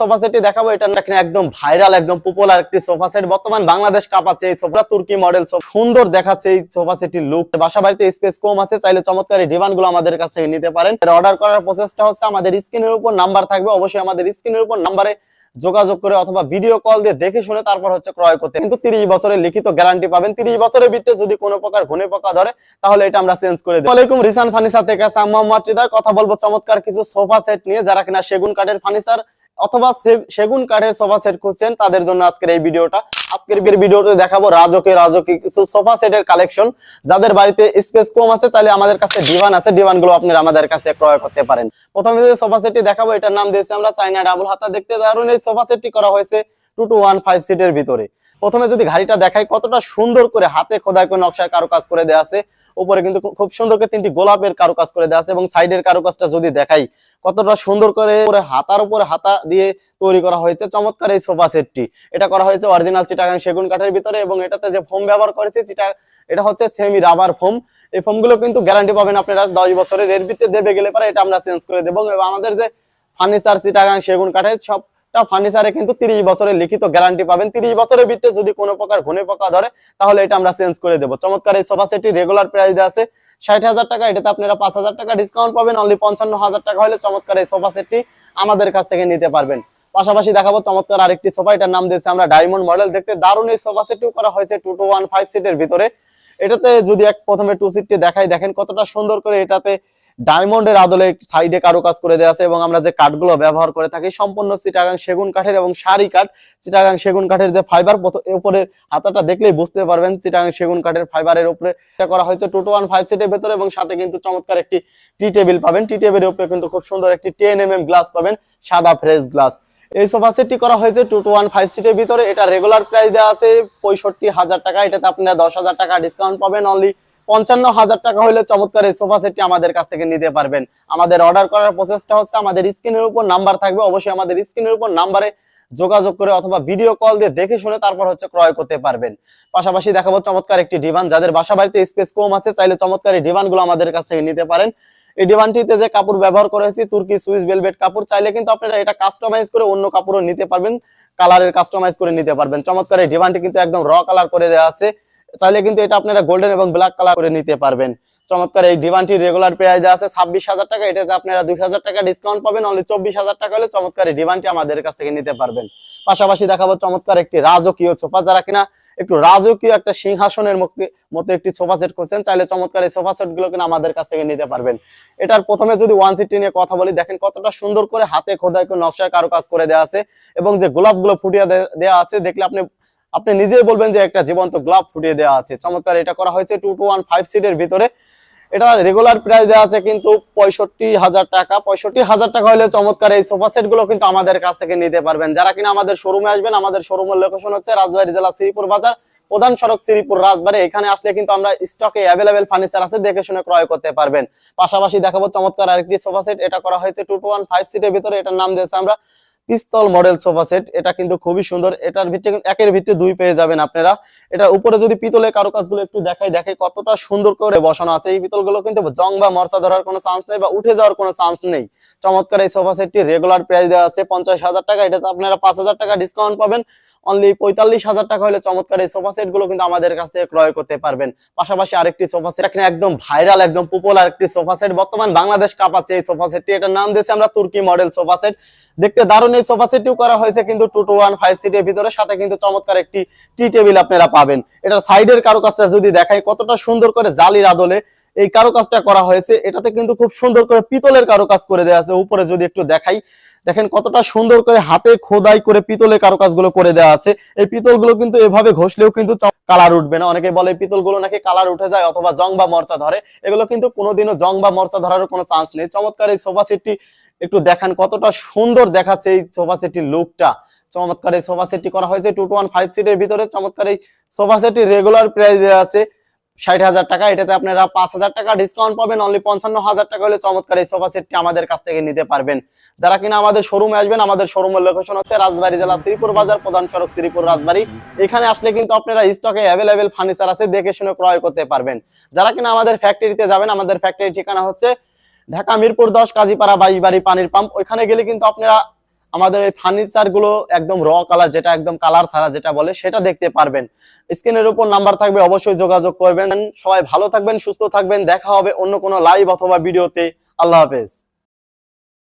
Sofa সেটটি দেখাবো এটা একদম ভাইরাল একদম পপুলার একটি সোফা সেট বর্তমান বাংলাদেশ কাঁপাচ্ছে এই সোফা তুর্কি মডেল সুন্দর দেখাচ্ছে এই সোফা সেটটির লুক বাসা বাড়িতে স্পেস কম আছে, চাইলে আমাদের কাছ থেকে নিতে পারেন। অর্ডার করার প্রসেসটা হচ্ছে আমাদের স্ক্রিনের উপর নাম্বার থাকবে। অবশ্যই আমাদের স্ক্রিনের উপর নাম্বারে যোগাযোগ করে অথবা ভিডিও কল দিয়ে দেখে শুনে তারপর হচ্ছে ক্রয় করতে। কিন্তু তিরিশ বছরের লিখিত গ্যারান্টি পাবেন। তিরিশ বছরের ভিতরে যদি কোনো প্রকার ঘুনে পোকা ধরে, তাহলে এটা আমরা চেঞ্জ করে দিই রিসান ফার্নিচার থেকে মোহাম্মদ কথা বলব চমৎকার কিছু সোফা সেট নিয়ে। যারা কিনা সেগুন কাঠের ফার্নিচার অথবা সেগুন কাঠের সোফা সেট খুঁজছেন, তাদের জন্য আজকের এই ভিডিওটা। আজকের ভিডিওতে দেখাবো রাজকে রাজকে কিছু সোফা সেটের কালেকশন যাদের বাড়িতে স্পেস কম আছে, চাইলে আমাদের কাছে ডিভান আছে। ডিভানগুলো আপনারা আমাদের কাছে ক্রয় করতে পারেন। প্রথমে যে সোফা সেটটি দেখাবো, এটার নাম দিয়েছি আমরা চাইনা ডাবল হাতা। দেখতে দারুণ এই সোফা সেটটি করা হয়েছে টু টু ওয়ান ফাইভ সিটের ভিতরে। প্রথমে যদি গাড়িটা দেখাই, কতটা সুন্দর করে হাতে খোদাই করে নকশার কারুকাজ করে দেওয়া আছে। উপরে কিন্তু খুব সুন্দর করে তিনটি গোলাপের কারুকাজ করে দেওয়া আছে এবং সাইডের কারুকাজটা যদি দেখাই, কতটা সুন্দর করে হাতার উপরে হাতা দিয়ে তৈরি করা হয়েছে। চমৎকার এই সোফা সেটটি। এটা করা হয়েছে অরিজিনাল চিটাগাং সেগুন কাঠের ভিতরে এবং এটাতে যে ফোম ব্যবহার করেছে, চিটা এটা হচ্ছে সেমি রাবার ফোম এই ফোমগুলো কিন্তু গ্যারান্টি পাবেন আপনারা দশ বছরের এর ভিতরে দেবে গেলে পরে এটা আমরা চেঞ্জ করে দেবো। এবং আমাদের যে ফার্নিচার চিটাগাং সেগুন কাঠের সবটা ফার্নিচারে কিন্তু তিরিশ বছরের লিখিত গ্যারান্টি পাবেন। তিরিশ বছরের ভিতরে যদি কোনো প্রকার ঘুনে পোকা ধরে, তাহলে এটা আমরা চেঞ্জ করে দেবো। চমৎকার এই সোফা সেটটি রেগুলার প্রাইস আছে। ষাট হাজার টাকা, এটাতে আপনারা পাঁচ হাজার টাকা ডিসকাউন্ট পাবেন। অনলি পঞ্চান্ন হাজার টাকা হলে চমৎকার এই সোফা সেটটি আমাদের কাছ থেকে নিতে পারবেন। পাশাপাশি দেখাবো চমৎকার আরেকটি সোফা এটার নাম দিয়েছে আমরা ডায়মন্ড মডেল দেখতে দারুণ এই সোফা সেটটিও করা হয়েছে। টু টু ওয়ান ফাইভ সিটের ভিতরে। এটাতে যদি এক প্রথমে টু সিটটি দেখাই, দেখেন কতটা সুন্দর করে এটাতে ডায়মন্ডের আদলে সাইডে কারুকাজ করে দেওয়া আছে এবং আমরা যে কাঠগুলো ব্যবহার করে থাকি, সম্পূর্ণ চিটাগাং সেগুন কাঠের এবং সারি কাঠ। চিটাগাং সেগুন কাঠের যে ফাইবার উপরের হাতাটা দেখলেই বুঝতে পারবেন, চিটাগাং সেগুন কাঠের ফাইবারের উপরে এটা করা হয়েছে টু টু ওয়ান ফাইভ সিটের ভেতরে এবং সাথে কিন্তু চমৎকার একটি টি টেবিল পাবেন। টি টেবিলের উপরে কিন্তু খুব সুন্দর একটি টেন এম গ্লাস পাবেন, সাদা ফ্রেশ গ্লাস এই সোফা সেটটি করা হয়েছে টু টু ওয়ান ফাইভ সিটের ভিতরে। এটা রেগুলার প্রাইস দেওয়া আছে পঁয়ষট্টি হাজার টাকা। এটাতে আপনারা দশ হাজার টাকা ডিসকাউন্ট পাবেন। অনলি পঞ্চান্ন হাজার টাকা হলে চমৎকার এই সোফা সেটটি আমাদের কাছ থেকে নিতে পারবেন। আমাদের অর্ডার করার প্রসেসটা হচ্ছে আমাদের স্ক্রিনের উপর নাম্বার থাকবে। অবশ্যই আমাদের স্ক্রিনের উপর নাম্বারে যোগাযোগ করে অথবা ভিডিও কল দিয়ে দেখে শুনে তারপর হচ্ছে ক্রয় করতে পারবেন। পাশাপাশি দেখাবো চমৎকার একটি ডিভান যাদের বাসা বাড়িতে স্পেস কম আছে, চাইলে চমৎকার এই ডিভানগুলো আমাদের কাছ থেকে নিতে পারেন। এই ডিভানটিতে যে কাপড় ব্যবহার করেছি, তুর্কি সুইস ভেলভেট কাপড়, চাইলে কিন্তু আপনারা এটা কাস্টমাইজ করে অন্য কাপড়ও নিতে পারবেন, কালারের কাস্টমাইজ করে নিতে পারবেন। চমৎকার, এই ডিভানটি কিন্তু একদম র কালার করে দেওয়া আছে। চাইলে কিন্তু এটা আপনারা গোল্ডেন এবং ব্ল্যাক কালার করে নিতে পারবেন। চমৎকার, এই ডিভানটি রেগুলার প্রাইস দেওয়া আছে ছাব্বিশ হাজার টাকা, এটাতে আপনারা দুই হাজার টাকা ডিসকাউন্ট পাবেন অনলি চব্বিশ হাজার টাকা হলে চমৎকার, এই ডিভানটি আমাদের কাছ থেকে নিতে পারবেন। পাশাপাশি দেখাবো চমৎকার একটি রাজকীয় সোফা যারা কিনা একটু রাজকীয় একটা সিংহাসনের মতো- একটি সোফা সেট করছেন, চাইলে চমৎকার এই সোফা সেটগুলো কিন্তু আমাদের কাছ থেকে নিতে পারবেন। এটার প্রথমে যদি ওয়ান সিটি নিয়ে কথা বলি, দেখেন কতটা সুন্দর করে হাতে খোদাই করে কারও কাজ করে দেওয়া আছে এবং যে গোলাপগুলো ফুটিয়ে দেওয়া আছে, দেখলে আপনি আপনি নিজেই বলবেন যে একটা জীবন্ত গ্লাভ ফুটিয়ে দেওয়া আছে। চমৎকার এটা করা হয়েছে টু টু ওয়ান ফাইভ সিটের ভিতরে। এটা রেগুলার প্রাইস দেওয়া আছে কিন্তু পঁয়ষট্টি হাজার টাকা। পঁয়ষট্টি হাজার টাকা হলে চমৎকার এই সোফা সেটগুলো কিন্তু আমাদের কাছ থেকে নিতে পারবেন। যারা কিনা আমাদের শোরুমে আসবেন, আমাদের শোরুমের লোকেশন হচ্ছে রাজবাড়ী জেলা শ্রীপুর বাজার, প্রধান সড়ক শ্রীপুর রাজবাড়ি। এখানে আসলে কিন্তু আমরা স্টকে অ্যাভেলেবেল ফার্নিচার আছে, দেখে শুনে ক্রয় করতে পারবেন। পাশাপাশি দেখাবো চমৎকার আরেকটি সোফা সেট এটা করা হয়েছে টু টু ওয়ান ফাইভ সিটের ভিতরে, এটার নাম দিয়েছে আমরা। পিস্তল মডেল সোফা সেট। এটা কিন্তু খুবই সুন্দর। এটার ভিতরে কিন্তু একের ভিতরে দুই পেয়ে যাবেন আপনারা। এটার উপরে যদি পিতলের কারুকাজগুলো একটু দেখাই, দেখে কতটা সুন্দর করে বসানো আছে। এই পিতলগুলো কিন্তু জং বা মরচা ধরার কোনো চান্স নেই বা উঠে যাওয়ার কোনো চান্স নেই। চমৎকার এই সোফা সেটটি রেগুলার প্রাইস দেওয়া আছে, পঞ্চাশ হাজার টাকা। এটাতে আপনারা পাঁচ হাজার টাকা ডিসকাউন্ট পাবেন। অনলি পঁয়তাল্লিশ হাজার টাকা হলে চমৎকার এই সোফা সেটগুলো কিন্তু আমাদের কাছ থেকে ক্রয় করতে পারবেন। পাশাপাশি আরেকটি সোফা সেট, এখানে একদম ভাইরাল একদম পপুলার একটি সোফা সেট। বর্তমান বাংলাদেশ কাঁপাচ্ছে এই সোফা সেটটি। এটার নাম দিয়েছে আমরা তুর্কি মডেল সোফা সেট। দেখতে দারুণ এই সোফা সেটটিও করা হয়েছে, কিন্তু টু টু ওয়ান ফাইভ সিটের ভিতরে। সাথে কিন্তু চমৎকার একটি টি টেবিল আপনারা পাবেন। এটার সাইডের কারুকাজটা যদি দেখাই, কতটা সুন্দর করে জালির আদলে এই কারুকাজটা করা হয়েছে। এটাতে কিন্তু খুব সুন্দর করে পিতলের কারুকাজ করে দেওয়া আছে। উপরে যদি একটু দেখাই, দেখেন কতটা সুন্দর করে হাতে খোদাই করে পিতলের কারুকাজগুলো করে দেওয়া আছে। এই পিতলগুলো কিন্তু এভাবে ঘষলেও কিন্তু কালার উঠবে না। অনেকে বলে পিতলগুলো নাকি কালার উঠে যায় অথবা জং বা মরচা ধরে। এগুলো কিন্তু কোনোদিনও জং বা মরচা ধরার কোনো চান্স নেই। চমৎকার এই সোফা সেটটি একটু দেখান কতটা সুন্দর দেখাচ্ছে এই সোফা সেটটির লুকটা। চমৎকার এই সোফা সেটটি করা হয়েছে টু টু ওয়ান ফাইভ সিটের ভিতরে। চমৎকার এই সোফা সেটটি রেগুলার প্রাইস আছে। ষাট হাজার টাকা। এটাতে আপনারা পাঁচ হাজার টাকা ডিসকাউন্ট পাবেন। অনলি পঞ্চান্ন হাজার টাকা হলে চমৎকার এই সোফা সেটটি আমাদের কাছ থেকে নিতে পারবেন। যারা কিনা আমাদের শোরুমে আসবেন, আমাদের শোরুমের লোকেশন হচ্ছে রাজবাড়ি জেলা শ্রীপুর বাজার, প্রধান সড়ক শ্রীপুর রাজবাড়ি। এখানে আসলে কিন্তু আপনারা স্টকে অ্যাভেলেবেল ফার্নিচার আছে, দেখে শুনে ক্রয় করতে পারবেন। যারা কিনা আমাদের ফ্যাক্টরিতে যাবেন, আমাদের ফ্যাক্টরির ঠিকানা হচ্ছে ঢাকা মিরপুর দশ, কাজীপাড়া বাইশবাড়ি পানির পাম্প, ওইখানে গেলে কিন্তু আপনারা আমাদের এই ফার্নিচারগুলো একদম র কালার যেটা একদম কালার ছাড়া যেটা বলে, সেটা দেখতে পারবেন। স্ক্রিনের উপর নাম্বার থাকবে, অবশ্যই যোগাযোগ করবেন। সবাই ভালো থাকবেন, সুস্থ থাকবেন। দেখা হবে অন্য কোনো লাইভ অথবা ভিডিওতে আল্লাহ হাফেজ।